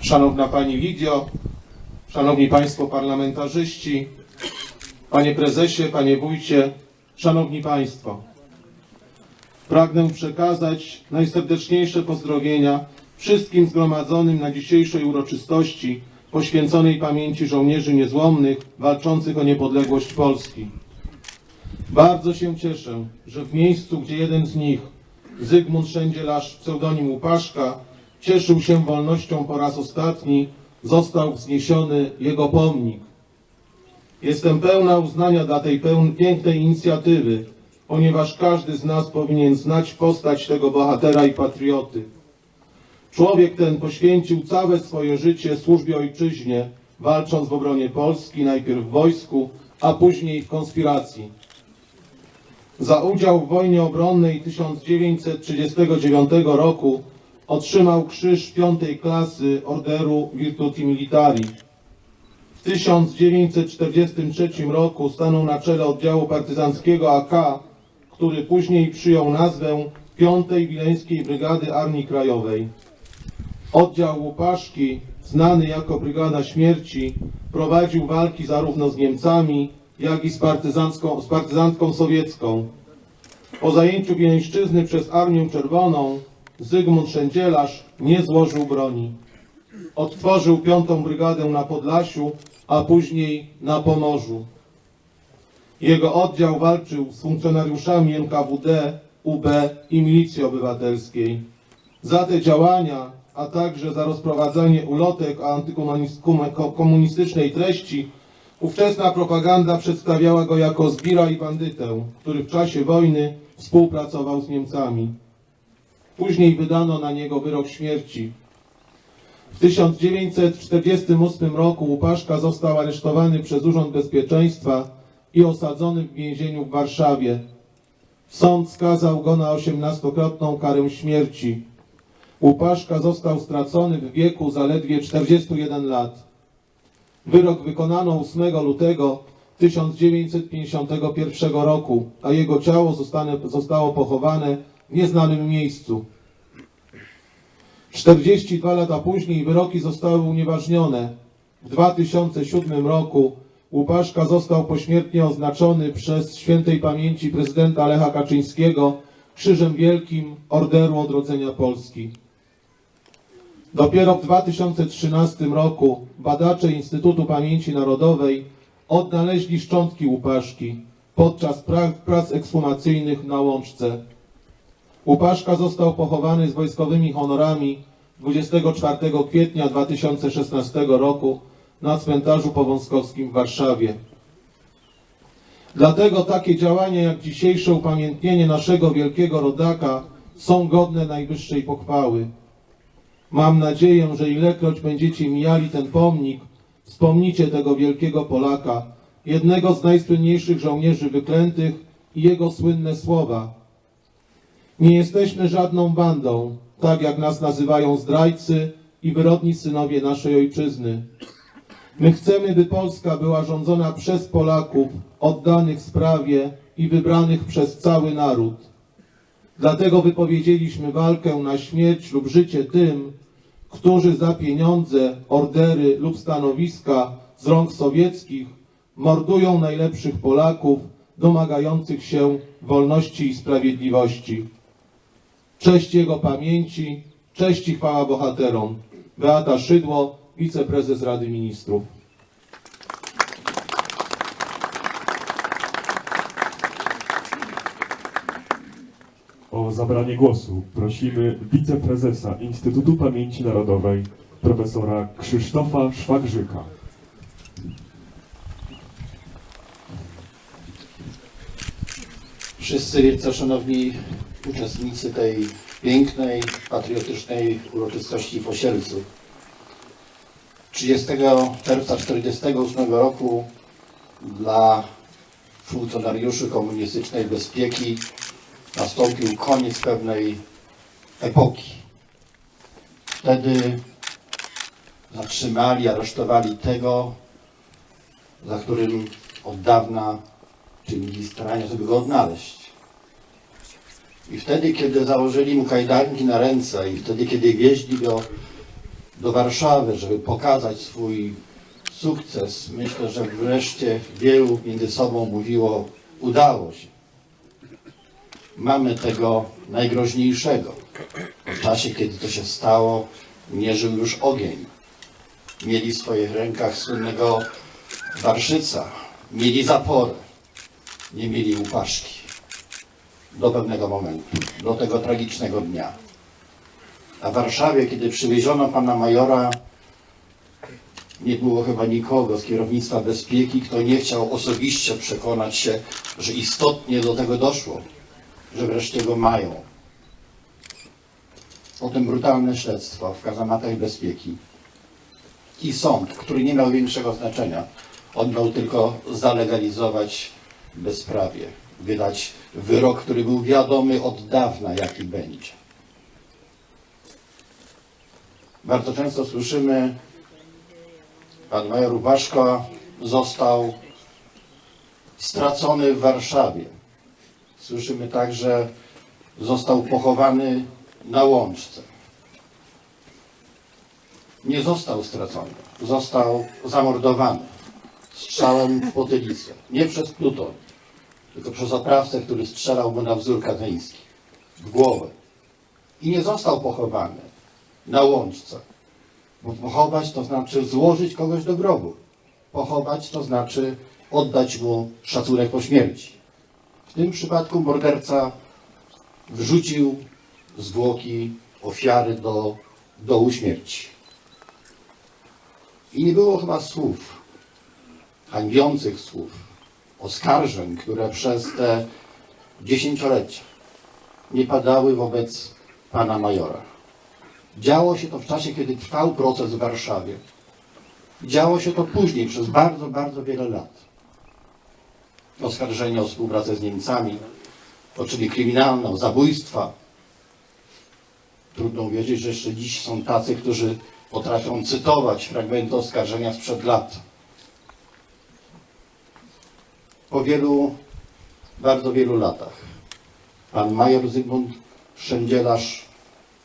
Szanowna Pani Lidio, Szanowni Państwo Parlamentarzyści, Panie Prezesie, Panie Wójcie, Szanowni Państwo. Pragnę przekazać najserdeczniejsze pozdrowienia wszystkim zgromadzonym na dzisiejszej uroczystości poświęconej pamięci żołnierzy niezłomnych walczących o niepodległość Polski. Bardzo się cieszę, że w miejscu, gdzie jeden z nich, Zygmunt Szędzielarz, pseudonim Łupaszka, cieszył się wolnością po raz ostatni, został wzniesiony jego pomnik. Jestem pełna uznania dla tej pięknej inicjatywy, ponieważ każdy z nas powinien znać postać tego bohatera i patrioty. Człowiek ten poświęcił całe swoje życie służbie ojczyźnie, walcząc w obronie Polski, najpierw w wojsku, a później w konspiracji. Za udział w wojnie obronnej 1939 roku otrzymał krzyż piątej klasy Orderu Virtuti Militari. W 1943 roku stanął na czele oddziału partyzanckiego AK, który później przyjął nazwę Piątej Wileńskiej Brygady Armii Krajowej. Oddział Łupaszki, znany jako Brygada Śmierci, prowadził walki zarówno z Niemcami, jak i z partyzancką, z partyzantką sowiecką. Po zajęciu Wileńszczyzny przez Armię Czerwoną Zygmunt Szędzielarz nie złożył broni. Odtworzył piątą brygadę na Podlasiu, a później na Pomorzu. Jego oddział walczył z funkcjonariuszami NKWD, UB i Milicji Obywatelskiej. Za te działania, a także za rozprowadzanie ulotek o antykomunistycznej treści, ówczesna propaganda przedstawiała go jako zbira i bandytę, który w czasie wojny współpracował z Niemcami. Później wydano na niego wyrok śmierci. W 1948 roku Łupaszka został aresztowany przez Urząd Bezpieczeństwa i osadzony w więzieniu w Warszawie. Sąd skazał go na 18-krotną karę śmierci. Łupaszka został stracony w wieku zaledwie 41 lat. Wyrok wykonano 8 lutego 1951 roku, a jego ciało zostało pochowane nieznanym miejscu. 42 lata później wyroki zostały unieważnione. W 2007 roku Łupaszka został pośmiertnie oznaczony przez świętej pamięci prezydenta Lecha Kaczyńskiego Krzyżem Wielkim Orderu Odrodzenia Polski. Dopiero w 2013 roku badacze Instytutu Pamięci Narodowej odnaleźli szczątki Łupaszki podczas pra- prac ekshumacyjnych na Łączce. Łupaszka został pochowany z wojskowymi honorami 24 kwietnia 2016 roku na cmentarzu powązkowskim w Warszawie. Dlatego takie działania jak dzisiejsze upamiętnienie naszego wielkiego rodaka są godne najwyższej pochwały. Mam nadzieję, że ilekroć będziecie mijali ten pomnik, wspomnicie tego wielkiego Polaka, jednego z najsłynniejszych żołnierzy wyklętych i jego słynne słowa. Nie jesteśmy żadną bandą, tak jak nas nazywają zdrajcy i wyrodni synowie naszej ojczyzny. My chcemy, by Polska była rządzona przez Polaków, oddanych sprawie i wybranych przez cały naród. Dlatego wypowiedzieliśmy walkę na śmierć lub życie tym, którzy za pieniądze, ordery lub stanowiska z rąk sowieckich mordują najlepszych Polaków domagających się wolności i sprawiedliwości. Cześć jego pamięci, cześć i chwała bohaterom. Beata Szydło, wiceprezes Rady Ministrów. O zabranie głosu prosimy wiceprezesa Instytutu Pamięci Narodowej, profesora Krzysztofa Szwagrzyka. Wszyscy wielce szanowni uczestnicy tej pięknej, patriotycznej uroczystości w Osielcu. 30 czerwca 1948 roku dla funkcjonariuszy komunistycznej bezpieki nastąpił koniec pewnej epoki. Wtedy zatrzymali, aresztowali tego, za którym od dawna czynili starania, żeby go odnaleźć. I wtedy, kiedy założyli mu kajdanki na ręce i wtedy, kiedy wieźli go do Warszawy, żeby pokazać swój sukces, myślę, że wreszcie wielu między sobą mówiło, udało się. Mamy tego najgroźniejszego. W czasie, kiedy to się stało, mierzył już ogień. Mieli w swoich rękach słynnego Warszyca, mieli zaporę, nie mieli upaszki. Do pewnego momentu, do tego tragicznego dnia. A w Warszawie, kiedy przywieziono pana majora, nie było chyba nikogo z kierownictwa bezpieki, kto nie chciał osobiście przekonać się, że istotnie do tego doszło, że wreszcie go mają. Potem brutalne śledztwo w kazamatach bezpieki i sąd, który nie miał większego znaczenia. On miał tylko zalegalizować bezprawie, wydać wyrok, który był wiadomy od dawna, jaki będzie. Bardzo często słyszymy, pan major Łupaszko został stracony w Warszawie. Słyszymy także, został pochowany na łączce. Nie został stracony, został zamordowany strzałem w potylicę. Nie przez pluton, tylko przez oprawcę, który strzelał mu na wzór katyński w głowę. I nie został pochowany na łączce. Bo pochować to znaczy złożyć kogoś do grobu. Pochować to znaczy oddać mu szacunek po śmierci. W tym przypadku morderca wrzucił zwłoki ofiary do dołu śmierci. I nie było chyba słów, hańbiących słów, oskarżeń, które przez te dziesięciolecia nie padały wobec pana majora. Działo się to w czasie, kiedy trwał proces w Warszawie. Działo się to później, przez bardzo, bardzo wiele lat. Oskarżenia o współpracę z Niemcami, o czyny kryminalne, o zabójstwa. Trudno uwierzyć, że jeszcze dziś są tacy, którzy potrafią cytować fragmenty oskarżenia sprzed lat. Po wielu, bardzo wielu latach pan major Zygmunt Szędzielarz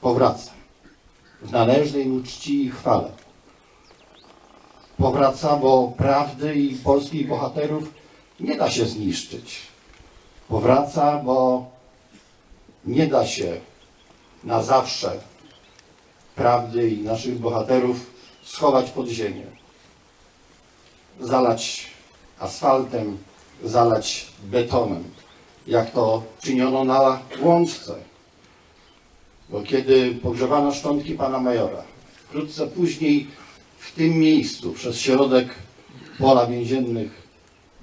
powraca w należnej mu czci i chwale. Powraca, bo prawdy i polskich bohaterów nie da się zniszczyć. Powraca, bo nie da się na zawsze prawdy i naszych bohaterów schować pod ziemię. Zalać asfaltem, zalać betonem, jak to czyniono na łączce. Bo kiedy pogrzebano szczątki pana majora, wkrótce później w tym miejscu, przez środek pola więziennych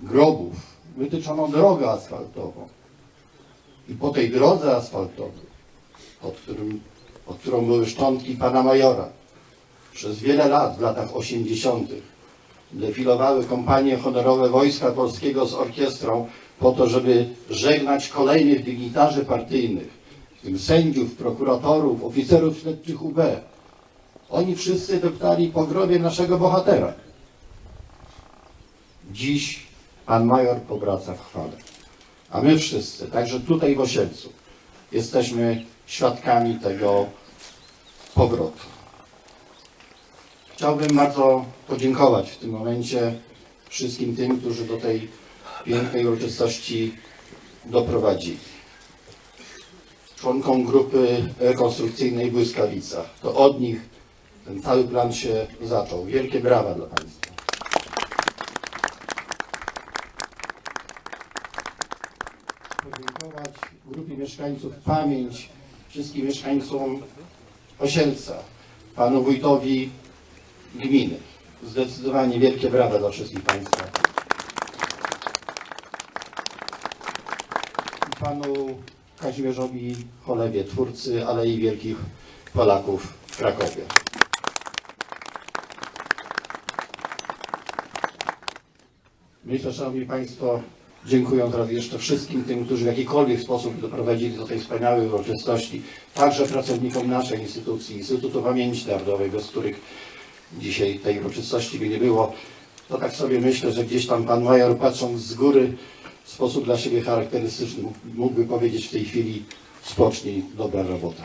grobów, wytyczono drogę asfaltową. I po tej drodze asfaltowej, pod, którym, pod którą były szczątki pana majora, przez wiele lat, w latach 80., defilowały kompanie honorowe Wojska Polskiego z orkiestrą po to, żeby żegnać kolejnych dygnitarzy partyjnych, w tym sędziów, prokuratorów, oficerów śledczych UB. Oni wszyscy deptali po grobie naszego bohatera. Dziś pan major powraca w chwale. A my wszyscy, także tutaj w Osielcu, jesteśmy świadkami tego powrotu. Chciałbym bardzo podziękować w tym momencie wszystkim tym, którzy do tej pięknej uroczystości doprowadzili. Członkom grupy rekonstrukcyjnej Błyskawica. To od nich ten cały plan się zaczął. Wielkie brawa dla Państwa. Podziękować grupie mieszkańców Pamięć, wszystkim mieszkańcom Osielca, panu wójtowi gminy. Zdecydowanie wielkie brawa dla wszystkich Państwa. Panu Kazimierzowi Cholewie, twórcy Alei Wielkich Polaków w Krakowie. Myślę, Szanowni Państwo, dziękując raz jeszcze wszystkim tym, którzy w jakikolwiek sposób doprowadzili do tej wspaniałej uroczystości, także pracownikom naszej instytucji, Instytutu Pamięci Narodowej, bez których dzisiaj tej uroczystości by nie było, to tak sobie myślę, że gdzieś tam pan major patrząc z góry w sposób dla siebie charakterystyczny mógłby powiedzieć w tej chwili spocznij, dobra robota.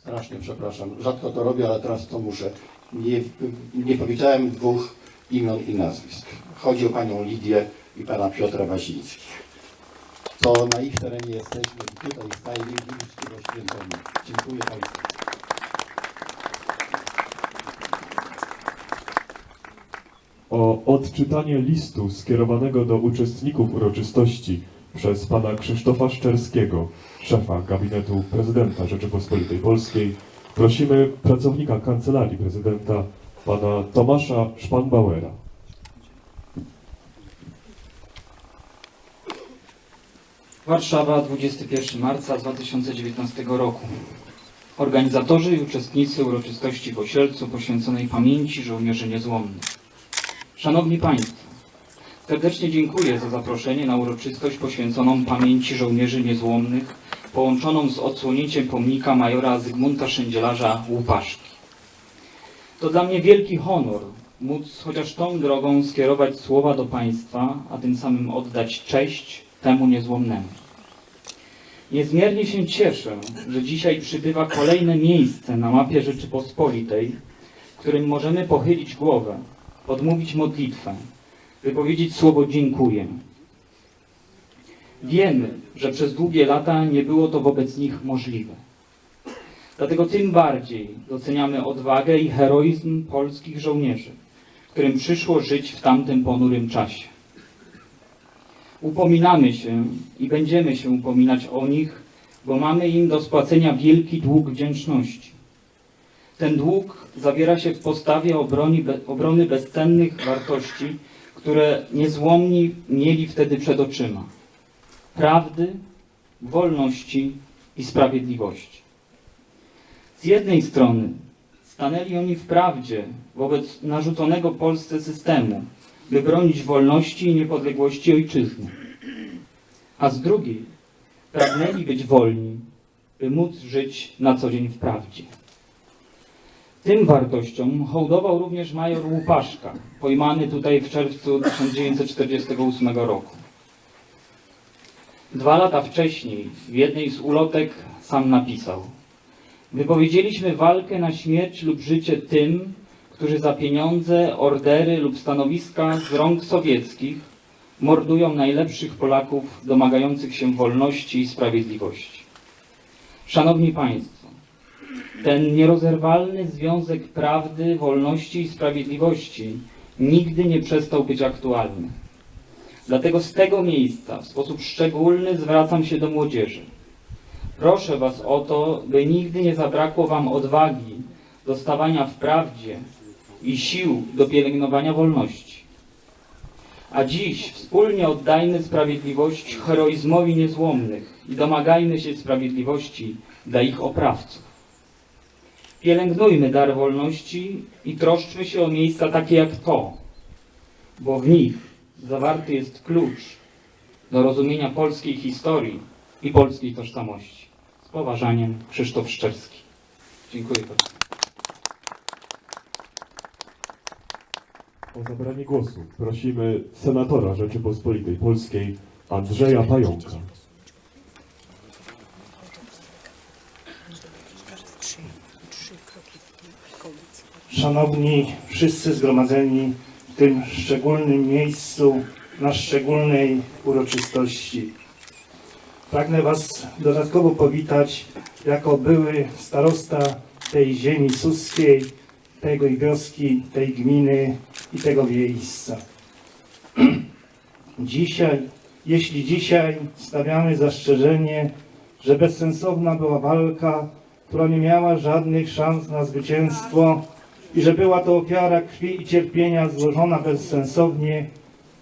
Strasznie przepraszam, rzadko to robię, ale teraz to muszę. Nie, nie powiedziałem dwóch imion i nazwisk. Chodzi o panią Lidię i pana Piotra Wazińskich. To na ich terenie jesteśmy i tutaj stajemy i do świętego. Dziękuję Państwu. O odczytanie listu skierowanego do uczestników uroczystości przez pana Krzysztofa Szczerskiego, szefa gabinetu prezydenta Rzeczypospolitej Polskiej, prosimy pracownika Kancelarii Prezydenta, pana Tomasza Szpanbauera. Warszawa, 21 marca 2019 roku. Organizatorzy i uczestnicy uroczystości w Osielcu poświęconej pamięci żołnierzy niezłomnych. Szanowni Państwo, serdecznie dziękuję za zaproszenie na uroczystość poświęconą pamięci żołnierzy niezłomnych, połączoną z odsłonięciem pomnika majora Zygmunta Szędzielarza Łupaszki. To dla mnie wielki honor móc chociaż tą drogą skierować słowa do Państwa, a tym samym oddać cześć temu niezłomnemu. Niezmiernie się cieszę, że dzisiaj przybywa kolejne miejsce na mapie Rzeczypospolitej, w którym możemy pochylić głowę, odmówić modlitwę, wypowiedzieć słowo dziękuję. Wiemy, że przez długie lata nie było to wobec nich możliwe. Dlatego tym bardziej doceniamy odwagę i heroizm polskich żołnierzy, którym przyszło żyć w tamtym ponurym czasie. Upominamy się i będziemy się upominać o nich, bo mamy im do spłacenia wielki dług wdzięczności. Ten dług zawiera się w postawie obroni, obrony bezcennych wartości, które niezłomni mieli wtedy przed oczyma. Prawdy, wolności i sprawiedliwości. Z jednej strony stanęli oni w prawdzie wobec narzuconego Polsce systemu, by bronić wolności i niepodległości ojczyzny. A z drugiej pragnęli być wolni, by móc żyć na co dzień w prawdzie. Tym wartościom hołdował również major Łupaszka, pojmany tutaj w czerwcu 1948 roku. Dwa lata wcześniej w jednej z ulotek sam napisał Wypowiedzieliśmy walkę na śmierć lub życie tym, którzy za pieniądze, ordery lub stanowiska z rąk sowieckich mordują najlepszych Polaków domagających się wolności i sprawiedliwości. Szanowni Państwo, ten nierozerwalny związek prawdy, wolności i sprawiedliwości nigdy nie przestał być aktualny. Dlatego z tego miejsca w sposób szczególny zwracam się do młodzieży. Proszę Was o to, by nigdy nie zabrakło Wam odwagi do stawania w prawdzie i sił do pielęgnowania wolności. A dziś wspólnie oddajmy sprawiedliwość heroizmowi niezłomnych i domagajmy się sprawiedliwości dla ich oprawców. Pielęgnujmy dar wolności i troszczmy się o miejsca takie jak to, bo w nich zawarty jest klucz do rozumienia polskiej historii i polskiej tożsamości. Z poważaniem Krzysztof Szczerski. Dziękuję bardzo. O zabranie głosu prosimy senatora Rzeczypospolitej Polskiej Andrzeja Pająka. Szanowni wszyscy zgromadzeni w tym szczególnym miejscu na szczególnej uroczystości. Pragnę Was dodatkowo powitać jako były starosta tej ziemi suskiej, i wioski, tej gminy i tego miejsca. Dzisiaj, jeśli dzisiaj stawiamy zastrzeżenie, że bezsensowna była walka, która nie miała żadnych szans na zwycięstwo i że była to ofiara krwi i cierpienia złożona bezsensownie,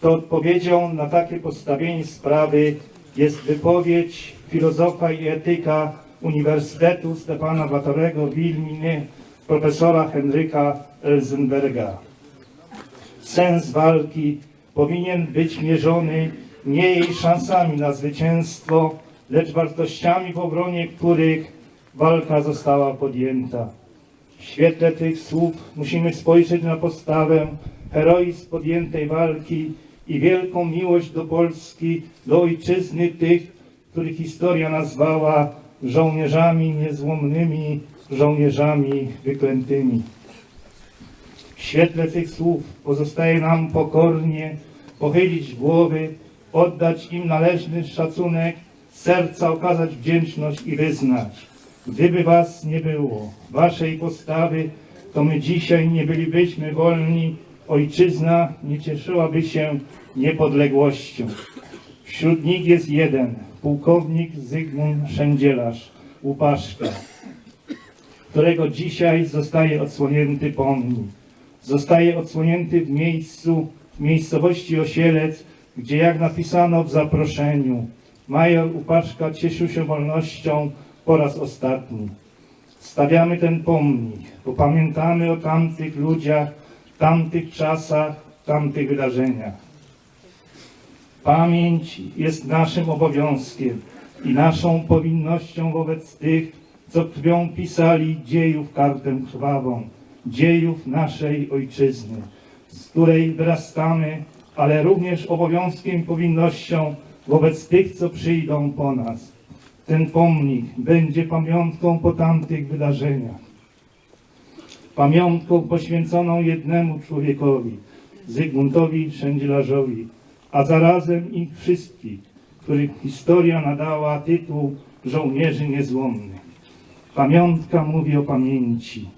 to odpowiedzią na takie postawienie sprawy jest wypowiedź filozofa i etyka Uniwersytetu Stefana Batorego w Wilnie, profesora Henryka Elzenberga. Sens walki powinien być mierzony nie jej szansami na zwycięstwo, lecz wartościami, w obronie których walka została podjęta. W świetle tych słów musimy spojrzeć na postawę, heroizm podjętej walki i wielką miłość do Polski, do ojczyzny tych, których historia nazwała żołnierzami niezłomnymi, żołnierzami wyklętymi. W świetle tych słów pozostaje nam pokornie pochylić głowy, oddać im należny szacunek, serca okazać wdzięczność i wyznać. Gdyby was nie było, waszej postawy, to my dzisiaj nie bylibyśmy wolni, ojczyzna nie cieszyłaby się niepodległością. Wśród nich jest jeden, pułkownik Zygmunt Szędzielarz, Łupaszka, którego dzisiaj zostaje odsłonięty pomnik. Zostaje odsłonięty w miejscu, w miejscowości Osielec, gdzie jak napisano w zaproszeniu, major Łupaszka cieszył się wolnością po raz ostatni. Stawiamy ten pomnik, bo pamiętamy o tamtych ludziach, tamtych czasach, tamtych wydarzeniach. Pamięć jest naszym obowiązkiem i naszą powinnością wobec tych, co krwią pisali dziejów kartę krwawą, dziejów naszej ojczyzny, z której wyrastamy, ale również obowiązkiem powinnością wobec tych, co przyjdą po nas. Ten pomnik będzie pamiątką po tamtych wydarzeniach. Pamiątką poświęconą jednemu człowiekowi, Zygmuntowi Szędzielarzowi, a zarazem ich wszystkich, których historia nadała tytuł żołnierzy niezłomnych. Pamiątka mówi o pamięci,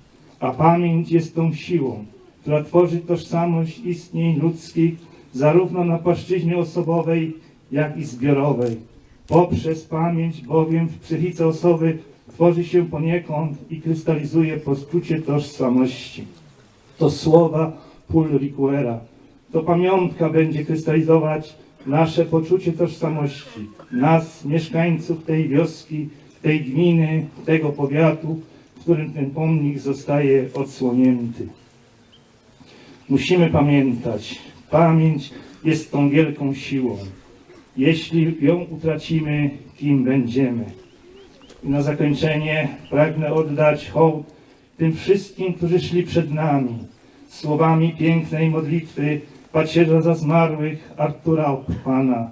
a pamięć jest tą siłą, która tworzy tożsamość istnień ludzkich zarówno na płaszczyźnie osobowej, jak i zbiorowej. Poprzez pamięć bowiem w psychice osoby tworzy się poniekąd i krystalizuje poczucie tożsamości. To słowa Paul Ricoeura. To pamiątka będzie krystalizować nasze poczucie tożsamości, nas, mieszkańców tej wioski, tej gminy, tego powiatu, którym ten pomnik zostaje odsłonięty. Musimy pamiętać, pamięć jest tą wielką siłą. Jeśli ją utracimy, kim będziemy? I na zakończenie pragnę oddać hołd tym wszystkim, którzy szli przed nami, słowami pięknej modlitwy pacierza za zmarłych Artura Opana,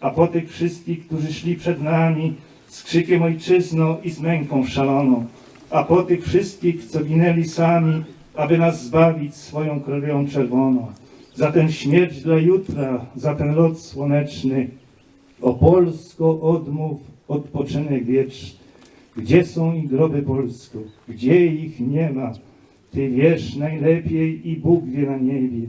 a po tych wszystkich, którzy szli przed nami z krzykiem ojczyzno i z męką szaloną, a po tych wszystkich, co ginęli sami, aby nas zbawić swoją krwią czerwoną, za tę śmierć dla jutra, za ten lot słoneczny, o Polsko odmów odpoczynek wieczny. Gdzie są i groby Polsko? Gdzie ich nie ma? Ty wiesz najlepiej i Bóg wie na niebie.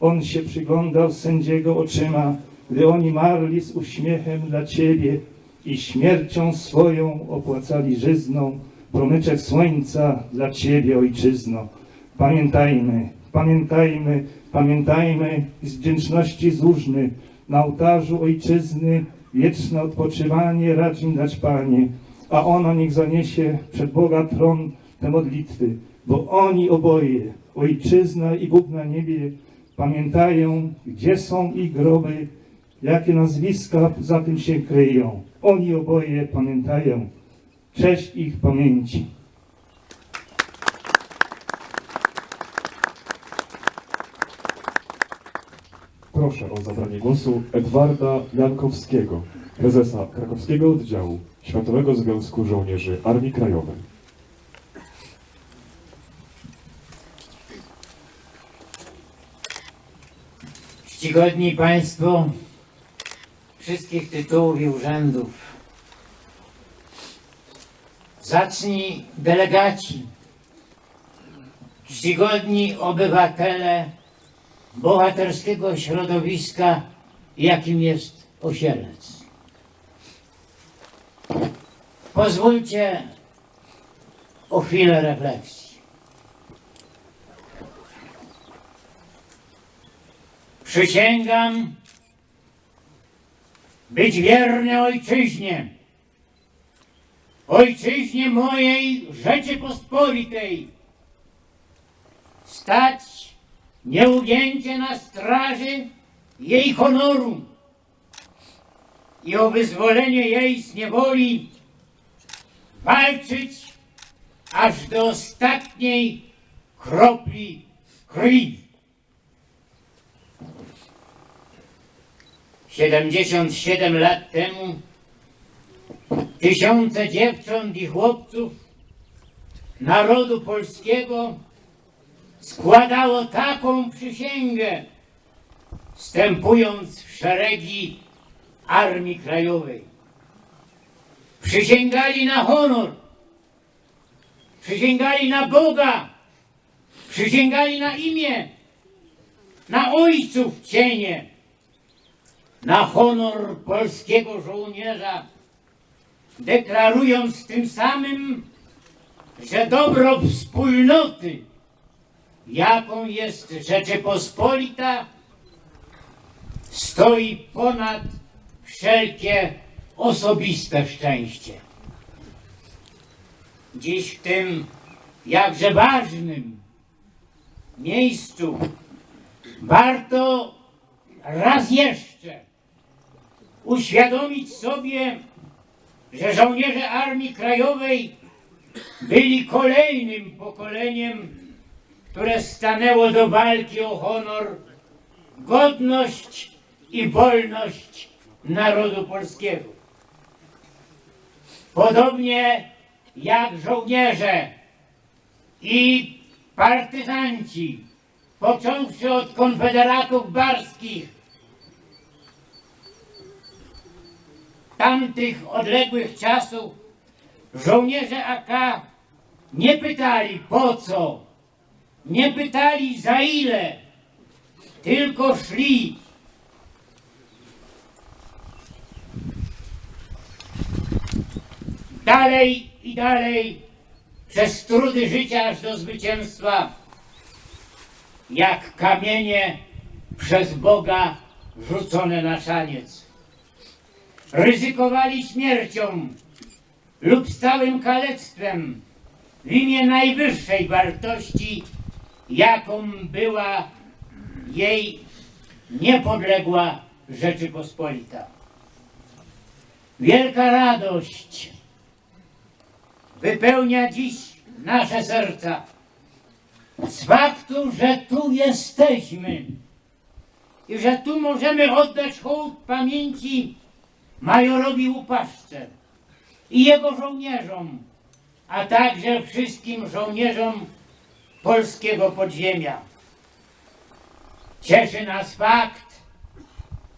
On się przyglądał sędziego oczyma, gdy oni marli z uśmiechem dla Ciebie i śmiercią swoją opłacali żyzną promyczek słońca dla Ciebie, Ojczyzno. Pamiętajmy, pamiętajmy, pamiętajmy z wdzięczności złóżmy na ołtarzu Ojczyzny wieczne odpoczywanie racz im dać Panie, a ono niech zaniesie przed Boga tron te modlitwy, bo oni oboje, Ojczyzna i Bóg na niebie, pamiętają, gdzie są ich groby, jakie nazwiska za tym się kryją. Oni oboje pamiętają. Cześć ich pamięci. Proszę o zabranie głosu Edwarda Jankowskiego, prezesa krakowskiego oddziału Światowego Związku Żołnierzy Armii Krajowej. Czcigodni Państwo wszystkich tytułów i urzędów, zacni delegaci, czcigodni obywatele bohaterskiego środowiska, jakim jest Osielec. Pozwólcie o chwilę refleksji. Przysięgam być wierny ojczyźnie, ojczyźnie mojej Rzeczypospolitej, stać nieugięcie na straży jej honoru i o wyzwolenie jej z niewoli walczyć aż do ostatniej kropli krwi. 77 lat temu tysiące dziewcząt i chłopców narodu polskiego składało taką przysięgę, wstępując w szeregi Armii Krajowej. Przysięgali na honor, przysięgali na Boga, przysięgali na imię, na ojców cienie, na honor polskiego żołnierza, deklarując tym samym, że dobro wspólnoty, jaką jest Rzeczypospolita, stoi ponad wszelkie osobiste szczęście. Dziś w tym jakże ważnym miejscu warto raz jeszcze uświadomić sobie, że żołnierze Armii Krajowej byli kolejnym pokoleniem, które stanęło do walki o honor, godność i wolność narodu polskiego. Podobnie jak żołnierze i partyzanci, począwszy od konfederatów barskich, tamtych odległych czasów, żołnierze AK nie pytali po co, nie pytali za ile, tylko szli. Dalej i dalej przez trudy życia aż do zwycięstwa, jak kamienie przez Boga rzucone na szaniec. Ryzykowali śmiercią lub stałym kalectwem w imię najwyższej wartości, jaką była jej niepodległa Rzeczypospolita. Wielka radość wypełnia dziś nasze serca z faktu, że tu jesteśmy i że tu możemy oddać hołd pamięci majorowi Łupaszce i jego żołnierzom, a także wszystkim żołnierzom polskiego podziemia. Cieszy nas fakt,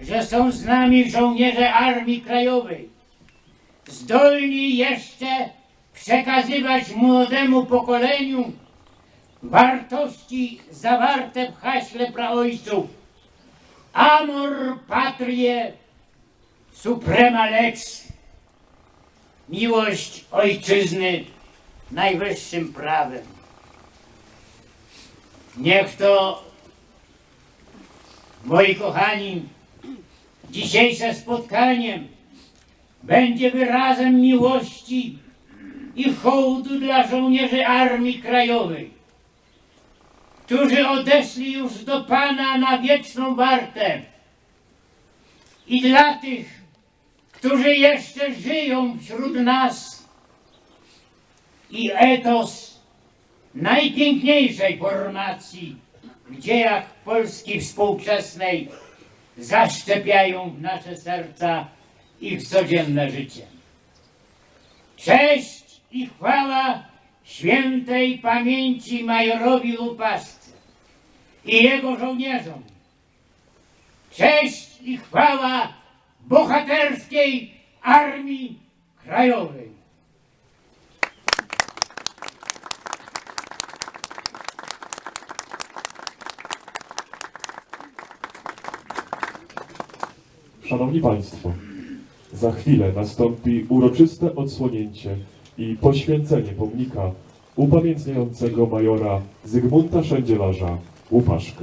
że są z nami żołnierze Armii Krajowej, zdolni jeszcze przekazywać młodemu pokoleniu wartości zawarte w haśle praojców. Amor patrie suprema lex. Miłość ojczyzny najwyższym prawem. Niech to, moi kochani, dzisiejsze spotkanie będzie wyrazem miłości i hołdu dla żołnierzy Armii Krajowej, którzy odeszli już do Pana na wieczną wartę i dla tych, którzy jeszcze żyją wśród nas i etos najpiękniejszej formacji w dziejach Polski współczesnej zaszczepiają w nasze serca i w codzienne życie. Cześć i chwała świętej pamięci majorowi Łupaszce i jego żołnierzom. Cześć i chwała bohaterskiej Armii Krajowej. Szanowni Państwo, za chwilę nastąpi uroczyste odsłonięcie i poświęcenie pomnika upamiętniającego majora Zygmunta Szędzielarza Łupaszka.